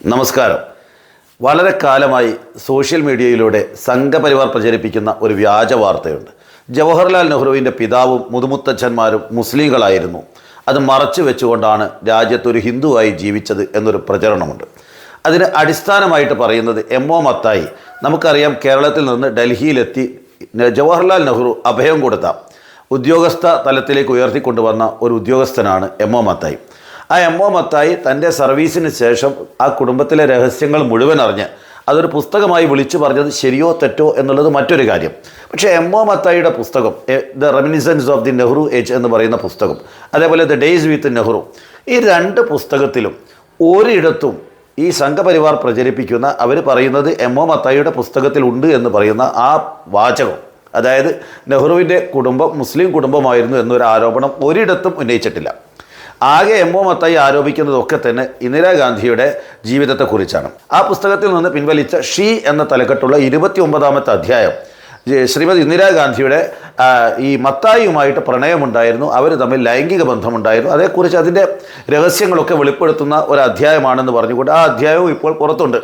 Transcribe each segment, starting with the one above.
നമസ്കാരം. വളരെ കാലമായി സോഷ്യൽ മീഡിയയിലൂടെ സംഘപരിവാർ പ്രചരിപ്പിക്കുന്ന ഒരു വ്യാജ വാർത്തയുണ്ട്. ജവഹർലാൽ നെഹ്റുവിന്റെ പിതാവും മുതുമുത്തച്ഛന്മാരും മുസ്ലിങ്ങളായിരുന്നു. അത് മറച്ചു വെച്ചുകൊണ്ടാണ് രാജ്യത്തൊരു ഹിന്ദുവായി ജീവിച്ചത് എന്നൊരു പ്രചരണമുണ്ട്. അതിന് അടിസ്ഥാനമായിട്ട് പറയുന്നത് എം ഒ മത്തായി. നമുക്കറിയാം കേരളത്തിൽ നിന്ന് ഡൽഹിയിലെത്തി ജവഹർലാൽ നെഹ്റു അഭയം കൊടുത്ത ഉദ്യോഗസ്ഥ തലത്തിലേക്ക് ഉയർത്തിക്കൊണ്ടുവന്ന ഒരു ഉദ്യോഗസ്ഥനാണ് എം ഒ മത്തായി. ആ എം ഒ മത്തായി തന്റെ സർവീസിന് ശേഷം ആ കുടുംബത്തിലെ രഹസ്യങ്ങൾ മുഴുവൻ അറിഞ്ഞ് അതൊരു പുസ്തകമായി വിളിച്ചു പറഞ്ഞത് ശരിയോ തെറ്റോ എന്നുള്ളത് മറ്റൊരു കാര്യം. പക്ഷേ എം ഒ മത്തായിയുടെ പുസ്തകം the reminiscences of the Nehru age എന്ന് പറയുന്ന പുസ്തകം അതേപോലെ ദ ഡേയ്സ് വിത്ത് നെഹ്റു ഈ രണ്ട് പുസ്തകത്തിലും ഒരിടത്തും ഈ സംഘപരിവാർ പ്രചരിപ്പിക്കുന്ന അവർ പറയുന്നത് എം ഒ മത്തായിയുടെ പുസ്തകത്തിലുണ്ട് എന്ന് പറയുന്ന ആ വാചകം. അതായത് നെഹ്റുവിന്റെ കുടുംബം മുസ്ലിം കുടുംബമായിരുന്നു എന്നൊരു ആരോപണം ഒരിടത്തും ഉന്നയിച്ചിട്ടില്ല. ആകെ എം ഒ മത്തായി ആരോപിക്കുന്നതൊക്കെ തന്നെ ഇന്ദിരാഗാന്ധിയുടെ ജീവിതത്തെക്കുറിച്ചാണ്. ആ പുസ്തകത്തിൽ നിന്ന് പിൻവലിച്ച ഷീ എന്ന തലക്കെട്ടുള്ള ഇരുപത്തി ഒമ്പതാമത്തെ അധ്യായം ശ്രീമതി ഇന്ദിരാഗാന്ധിയുടെ ഈ മത്തായിയുമായിട്ട് പ്രണയമുണ്ടായിരുന്നു അവർ തമ്മിൽ ലൈംഗിക ബന്ധമുണ്ടായിരുന്നു അതേക്കുറിച്ച് അതിന്റെ രഹസ്യങ്ങളൊക്കെ വെളിപ്പെടുത്തുന്ന ഒരു അധ്യായമാണെന്ന് പറഞ്ഞുകൊണ്ട് ആ അധ്യായവും ഇപ്പോൾ പുറത്തുണ്ട്.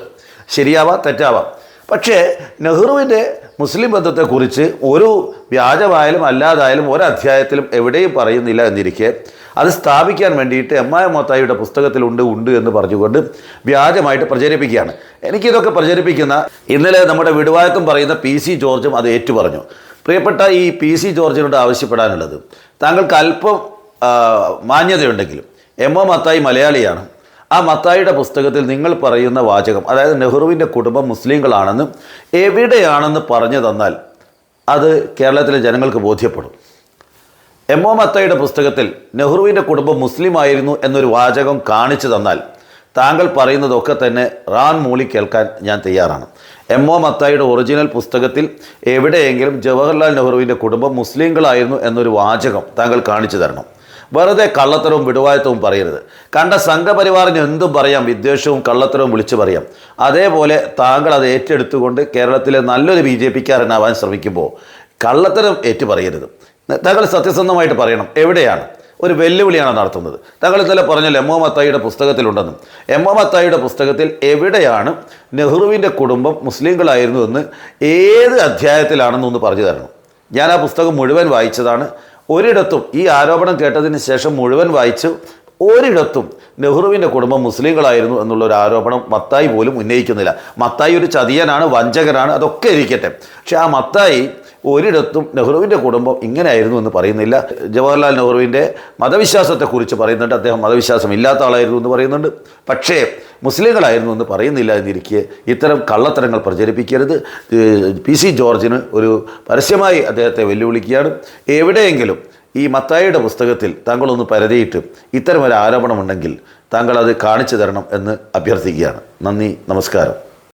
ശരിയാവാം തെറ്റാവാം. പക്ഷേ നെഹ്റുവിന്റെ മുസ്ലിം ബന്ധത്തെക്കുറിച്ച് ഒരു വ്യാജമായാലും അല്ലാതായാലും ഒരധ്യായത്തിലും എവിടെയും പറയുന്നില്ല എന്നിരിക്കെ അത് സ്ഥാപിക്കാൻ വേണ്ടിയിട്ട് എം ആ മൊത്തായിയുടെ പുസ്തകത്തിലുണ്ട് ഉണ്ട് എന്ന് പറഞ്ഞുകൊണ്ട് വ്യാജമായിട്ട് പ്രചരിപ്പിക്കുകയാണ്. എനിക്കിതൊക്കെ പ്രചരിപ്പിക്കുന്ന ഇന്നലെ നമ്മുടെ വിടുവായക്കം പറയുന്ന പി സി ജോർജും അത് ഏറ്റുപറഞ്ഞു. പ്രിയപ്പെട്ട ഈ പി സി ജോർജിനോട് ആവശ്യപ്പെടാനുള്ളത് താങ്കൾക്ക് അല്പം മാന്യതയുണ്ടെങ്കിലും എം ഒ മത്തായി മലയാളിയാണ്. ആ മത്തായിയുടെ പുസ്തകത്തിൽ നിങ്ങൾ പറയുന്ന വാചകം അതായത് നെഹ്റുവിന്റെ കുടുംബം മുസ്ലിങ്ങളാണെന്ന് എവിടെയാണെന്ന് പറഞ്ഞു തന്നാൽ അത് കേരളത്തിലെ ജനങ്ങൾക്ക് ബോധ്യപ്പെടും. എം ഒ മത്തയുടെ പുസ്തകത്തിൽ നെഹ്റുവിന്റെ കുടുംബം മുസ്ലിം ആയിരുന്നു എന്നൊരു വാചകം കാണിച്ചു തന്നാൽ താങ്കൾ പറയുന്നതൊക്കെ തന്നെ റാൻ മൂളി കേൾക്കാൻ ഞാൻ തയ്യാറാണ്. എം ഒ മത്തായിയുടെ ഒറിജിനൽ പുസ്തകത്തിൽ എവിടെയെങ്കിലും ജവഹർലാൽ നെഹ്റുവിന്റെ കുടുംബം മുസ്ലിങ്ങളായിരുന്നു എന്നൊരു വാചകം താങ്കൾ കാണിച്ചു തരണം. വെറുതെ കള്ളത്തരവും വിടുവായത്തവും പറയരുത്. കണ്ട സംഘപരിവാറിന് എന്തും പറയാം വിദ്വേഷവും കള്ളത്തരവും വിളിച്ചു പറയാം. അതേപോലെ താങ്കൾ അത് ഏറ്റെടുത്തുകൊണ്ട് കേരളത്തിലെ നല്ലൊരു ബി ജെ പിക്കാരനാവാൻ ശ്രമിക്കുമ്പോൾ കള്ളത്തരം ഏറ്റു പറയരുത്. താങ്കൾ സത്യസന്ധമായിട്ട് പറയണം. എവിടെയാണ്? ഒരു വെല്ലുവിളിയാണ് നടത്തുന്നത്. തങ്ങൾ ഇന്നലെ പറഞ്ഞല്ലോ എം ഒ മത്തായിയുടെ പുസ്തകത്തിലുണ്ടെന്നും. എം ഒ മത്തായിയുടെ പുസ്തകത്തിൽ എവിടെയാണ് നെഹ്റുവിന്റെ കുടുംബം മുസ്ലിങ്ങളായിരുന്നു എന്ന് ഏത് അധ്യായത്തിലാണെന്നൊന്ന് പറഞ്ഞു തരണം. ഞാൻ ആ പുസ്തകം മുഴുവൻ വായിച്ചതാണ്. ഒരിടത്തും ഈ ആരോപണം കേട്ടതിന് ശേഷം മുഴുവൻ വായിച്ചു. ഒരിടത്തും നെഹ്റുവിന്റെ കുടുംബം മുസ്ലിങ്ങളായിരുന്നു എന്നുള്ള ഒരു ആരോപണം മത്തായി പോലും ഉന്നയിക്കുന്നില്ല. മത്തായി ഒരു ചതിയനാണ് വഞ്ചകനാണ് അതൊക്കെ ഇരിക്കട്ടെ. പക്ഷേ ആ മത്തായി ഒരിടത്തും നെഹ്റുവിന്റെ കുടുംബം ഇങ്ങനെയായിരുന്നു എന്ന് പറയുന്നില്ല. ജവഹർലാൽ നെഹ്റുവിന്റെ മതവിശ്വാസത്തെക്കുറിച്ച് പറയുന്നുണ്ട്. അദ്ദേഹം മതവിശ്വാസം ഇല്ലാത്ത ആളായിരുന്നു എന്ന് പറയുന്നുണ്ട്. പക്ഷേ മുസ്ലിങ്ങളായിരുന്നു എന്ന് പറയുന്നില്ല എന്നിരിക്കെ ഇത്തരം കള്ളത്തരങ്ങൾ പ്രചരിപ്പിക്കരുത്. പി സി ജോർജിന് ഒരു പരസ്യമായി അദ്ദേഹത്തെ വെല്ലുവിളിക്കുകയാണ്. എവിടെയെങ്കിലും ഈ മത്തായിയുടെ പുസ്തകത്തിൽ താങ്കളൊന്ന് പരതിയിട്ട് ഇത്തരമൊരു ആരോപണമുണ്ടെങ്കിൽ താങ്കൾ അത് കാണിച്ചു തരണം എന്ന് അഭ്യർത്ഥിക്കുകയാണ്. നന്ദി നമസ്കാരം.